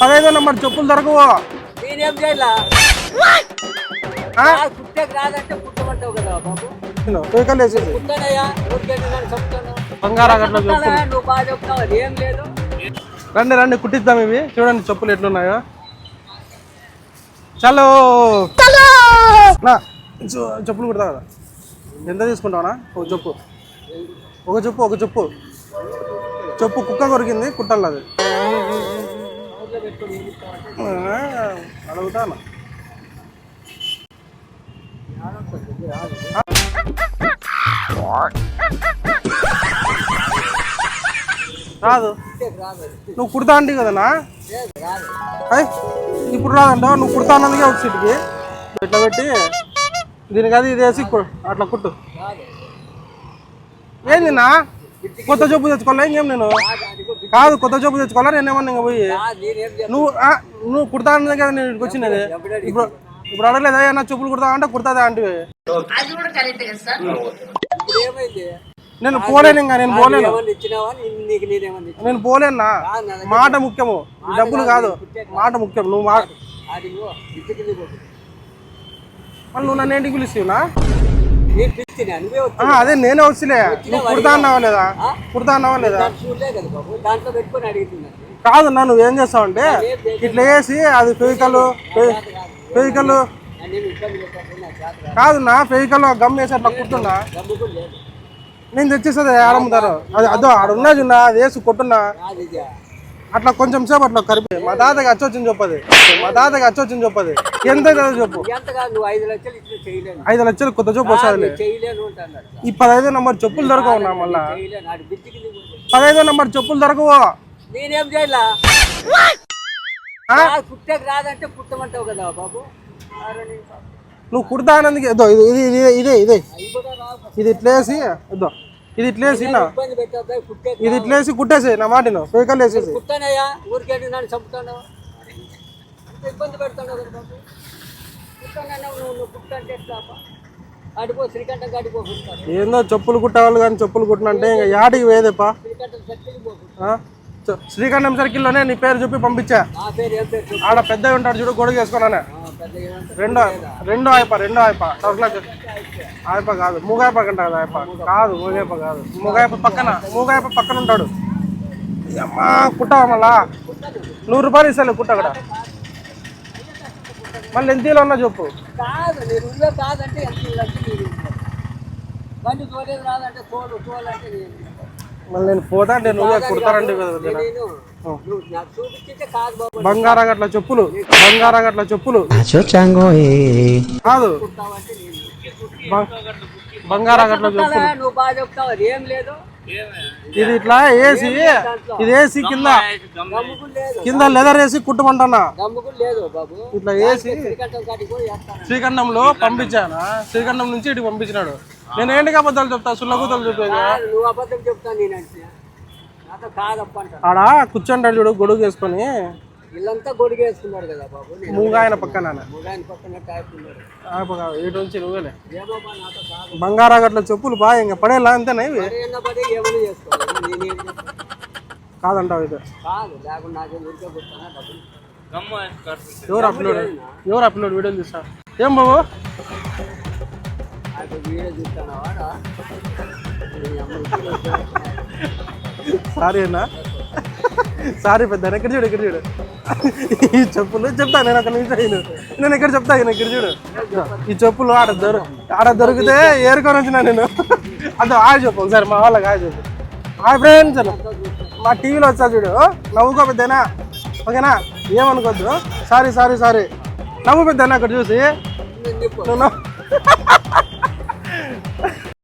పదహైదో number చెప్పులు దొరకవు. నేనేం చేయాలా? ఆ? కుట్టేకి రాదంటే కుట్టమంటావు కదా బాబు. వెహికల్ వేసేసి కుట్టనయ్యా? ఊరికే నేను చెప్తాను? బంగారా గట్ల చెప్పులు కుట్టాలా? నువ్వు బాగా చెప్తావు? అది ఏం లేదు. రండి రండి కుట్టిద్దాం ఇవి. చూడండి చెప్పులు ఎట్లున్నాయో. చలో. నా చెప్పులు కుడతా కదా ఎంత తీసుకుంటావనా? ఒక చెప్పు. ఒక చెప్పు ఒక చెప్పు. చెప్పు కుక్క కొరికింది కుట్టాలి అది. అడుగుతాను రాదు. నువ్వు కుడతా అంటే కదనా ఇప్పుడు రాదంటావు నువ్వు కుడతా అన్నదిగా ఒక సీట్కి. ఇట్లా పెట్టి దీనికి అది ఇది వేసి అట్లా కుట్టు. ఏందినా ఏంది నా? కొత్త జబ్బు తెచ్చుకోవాలా? ఇంకేం నేను? కాదు కొత్త జబ్బు తెచ్చుకోవాలా? నేను ఏమన్నా ఇంకా పోయి నువ్వు ఆ, నువ్వు కుడతా అన్నది కదా నేను ఇక్కడికి వచ్చినది ఇప్పుడు ఇప్పుడు అడగలేదా? ఏమన్నా చెప్పులు కుడతా అంటే కుడతాదా అంటే. నేను పోలేను ఇంకా నేను పోలేను. నేను పోలేనా. మాట ముఖ్యము. డబ్బులు కాదు మాట ముఖ్యం. నువ్వు మా. మళ్ళీ నువ్వు నన్ను ఏంటికి పిలుస్తున్నా అదే నేనే వచ్చిలే నువ్వు కుడతా అన్నావా లేదా కుడతా అన్నావా లేదా దాంట్లో కదా పెట్టుకొని అడుగుతున్నాను నువ్వేం చేస్తావు అంటే ఇట్లా వేసి అది ఫెవికల్ ఫెవికల్ నా కాదు. కాదన్నా ఫెవికల్ గమ్ వేసి అట్లా కుడుతున్నా నేను తెచ్చేస్తుంది ఆడమ్ముతారు అది అదో ఆడ ఉన్నది ఉన్నా అది వేసి కొట్టున్నా. అట్లా కొంచెం సేపు అట్లా కరిపి మా తాతకి అచ్చొచ్చింది చెప్పది. మా తాతకి అచ్చొచ్చింది చెప్పది. ఎంత చెప్పు. ఐదు లక్షలు కొత్త చూపు వస్తుంది ఈ పదహైదో నెంబర్ చెప్పులు దొరకవు నా మళ్ళా. పదహైదో నెంబర్ చెప్పులు దొరకవు. నేనేం చేయాలా? రాదంటే కదా బాబు. నువ్వు కుడతా అన్నందుకు ఇదో ఇది ఇది ఇది. ఇది ఇట్లేసి ఇదో. ఇది ఇట్లేసి ఇది ఇట్లేసి కుట్టేసి నా మాటిను. ఫేకల్ వేసేసి కుట్టానయ్యా ఊరికే నన్ను చంపుతాను. అంత ఇబ్బంది బాబు. నువ్వు కుట్టంటే? అడిపో శ్రీకంఠం అడిపో ఏందో చెప్పులు కుట్టేవాళ్ళు కానీ చెప్పులు కుట్టినంటే ఇంకా యాడికి వేదేపా శ్రీకంఠం సర్కిల్లోనే నీ పేరు చెప్పి పంపించా. ఆడ పెద్ద ఉంటాడు చూడు గొడుగు వేసుకున్నానే? రెండో రెండో ఆయప రెండో ఆయప టోటల్ ఆయప కాదు. మూగాయప కంట కదా ఆయప కాదు మూగాయప కాదు. మూగాయప పక్కన మూగాయప పక్కన ఉంటాడు. అమ్మా కుట్టావా మళ్ళా? నూరు రూపాయలు ఇస్తాను కుట్ట అక్కడ. మళ్ళీ ఎంతలో ఉన్నా చెప్పు. కాదు మళ్ళీ నేను పోతా అంటే నువ్వే బాబు బంగారం గట్ల చెప్పులు బంగారం గట్ల చెప్పులు. కాదు. బంగారం గట్ల చెప్పులు. ఏం లేదు. ఇది ఇట్లా వేసి ఇది వేసి కింద. కింద లెదర్ వేసి బాబు. ఇట్లా వేస్తాను శ్రీఖండంలో పంపించానా? శ్రీఖండం నుంచి ఇటు పంపించినాడు. నేను ఏంటికి అబద్ధాలు చెప్తా? చెప్పేది కాదు, నువ్వు అబద్ధం చెప్తాను నేనంటే. నాతో కాదప్ప అంటాను ఆడ కూర్చుంటాడు చూడు గొడుగు వేసుకొని. వీళ్ళంతా గొడిగేసుకున్నారు కదా బాబు మూగాయన పక్కన ముగాయన పక్కన నుంచి నువ్వేలే బా కాదు. బంగారా గట్ల చెప్పులు బాగా ఇంకా పడేలా అంతేనా ఇవి? పడి ఏమైనా చేసుకోవాలి? కాదంటావు కాదు లేకుండా నాకేం డబ్బులు? ఎవరు అప్లోడ్? ఎవరు అప్లోడ్ వీడియోలు తీస్తా? ఏం బాబు? సారీ అన్నా. సారీ పెద్ద ఇక్కడ చూడు ఇక్కడ చూడు? ఈ చెప్పులు చెప్తా నేను ఒక నిమిషం నేను నేను ఇక్కడ చెప్తా నేను ఇక్కడ చూడు? ఈ చెప్పులు ఆడ దొరు ఆడ దొరికితే ఏరుకొని వచ్చినా నేను. అదో హాయ్ చెప్పు ఒకసారి మా వాళ్ళకి హాయ్ చెప్పు. హాయ్ ఫ్రెండ్స్ మా టీవీలో వచ్చా చూడు. నవ్వుకో పెద్దనా? ఓకేనా? ఏమనుకోవద్దు సారీ సారీ సారీ నవ్వు పెద్దనా అక్కడ చూసి? నవ్వు